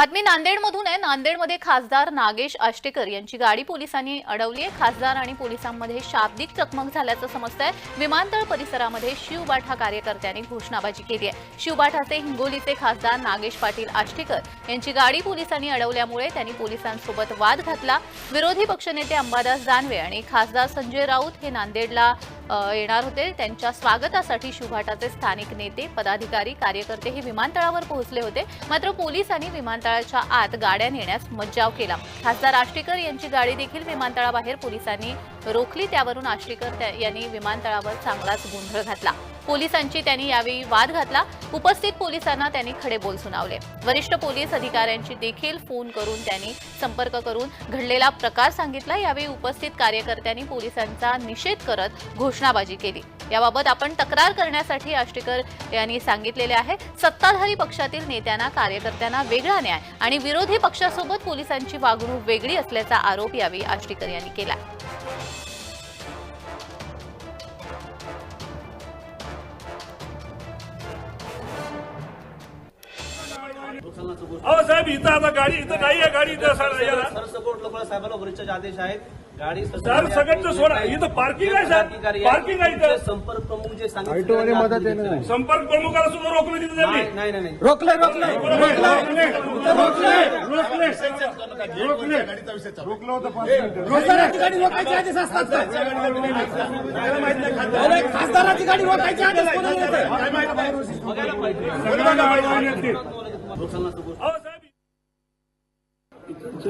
बातमी नांदेडमधून आहे. नांदेडमध्ये खासदार नागेश आष्टेकर यांची गाडी पोलिसांनी अडवली आहे. खासदार आणि पोलिसांमध्ये शाब्दिक चकमक झाल्याचं समजतंय. विमानतळ परिसरामध्ये शिवबाठा कार्यकर्त्यांनी घोषणाबाजी केली आहे. शिवबाठाचे हिंगोलीचे खासदार नागेश पाटील आष्टेकर यांची गाडी पोलिसांनी अडवल्यामुळे त्यांनी पोलिसांसोबत वाद घातला. विरोधी पक्षनेते अंबादास दानवे आणि खासदार संजय राऊत हे नांदेडला येणार होते. त्यांच्या स्वागतासाठी शिवघाटाचे स्थानिक नेते पदाधिकारी कार्यकर्ते हे विमानतळावर पोहोचले होते. मात्र पोलिसांनी विमानतळाच्या आत गाड्या नेण्यास मज्जाव केला. खासदार आष्टेकर यांची गाडी देखील विमानतळाबाहेर पोलिसांनी रोखली त्यावरून आश्रीकर त्या- यांनी विमानतळावर चांगलाच गोंधळ घातला. पोलिसांची त्यांनी यावेळी वाद घातला. उपस्थित पोलिसांना त्यांनी खडे बोल सुनावले. वरिष्ठ पोलीस अधिकाऱ्यांची देखील फोन करून त्यांनी संपर्क करून घडलेला प्रकार सांगितला. यावेळी उपस्थित कार्यकर्त्यांनी पोलिसांचा निषेध करत घोषणाबाजी केली. याबाबत आपण तक्रार करण्यासाठी आष्टीकर यांनी सांगितलेले आहे. सत्ताधारी पक्षातील नेत्यांना कार्यकर्त्यांना वेगळा न्याय आणि विरोधी पक्षासोबत पोलिसांची वागणूक वेगळी असल्याचा आरोप यावेळी आष्टीकर यांनी केला. अहो साहेब इथं आता गाडी इथं नाही आहे गाडी इथं सर याला सर सपोर्ट लोकल साहेबांना वरिष्ठ आदेश आहेत गाडी सर सगळं सोडा. इथं पार्किंग आहे पार्किंग आहे इथं. संपर्क प्रमुख जे सांगितले मदत. संपर्क प्रमुखाला सुद्धा रोखलं तिथे त्यांनी. नाही नाही नाही. रोखलंय रोखलंय. रोखलं होतं पाच मिनिटं. खासदाराची गाडी रोखायची आदेश असतात खासदाराची गाडी रोखायची आदेश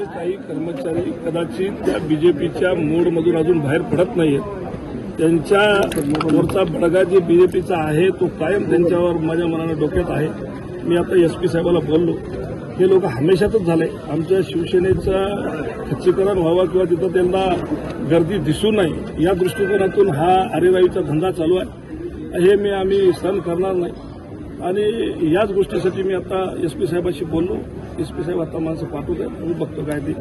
काही कर्मचारी कदाचित त्या बीजेपीच्या मोडमधून अजून बाहेर पडत नाहीयेत. त्यांच्या वरचा बडगा जे बीजेपीचा आहे तो कायम त्यांच्यावर माझ्या मनानं डोक्यात आहे. मी आता एस पी साहेबाला बोललो. हे लोक हमेशातच झाले. आमच्या शिवसेनेचं खच्चीकरण व्हावं किंवा तिथं त्यांना गर्दी दिसू नये या दृष्टिकोनातून हा आरेरावीचा धंदा चालू आहे. हे मी आम्ही सहन करणार नाही. आणि याच गोष्टीसाठी मी आता एस पी साहेबाशी बोललो. एस पी साहेब आता माणसं पाठवत आहेत मी बघतो काय ते.